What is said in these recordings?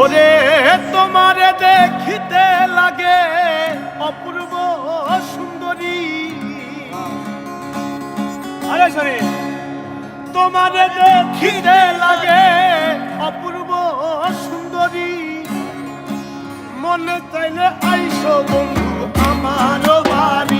ওরে, তোমারে দেখিতে লাগে অপূর্ব সুন্দরী। আরে সরি তোমারে দেখিতে লাগে অপূর্ব সুন্দরী। মনে তাইলে আইসো বন্ধু, আমারও বাড়ি।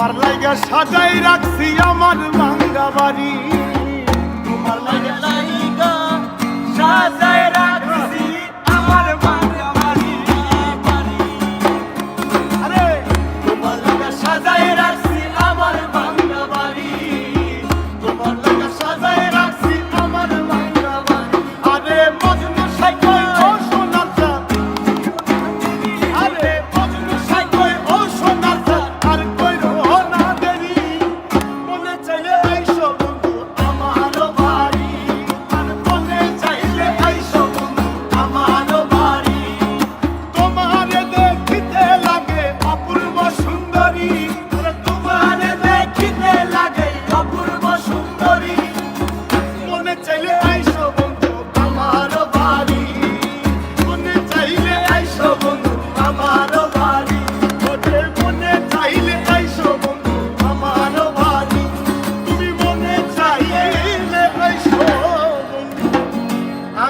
তোমার সাজাই রাখছি আমার ভাঙ্গা বাড়ি।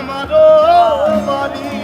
আমারও বাড়ি।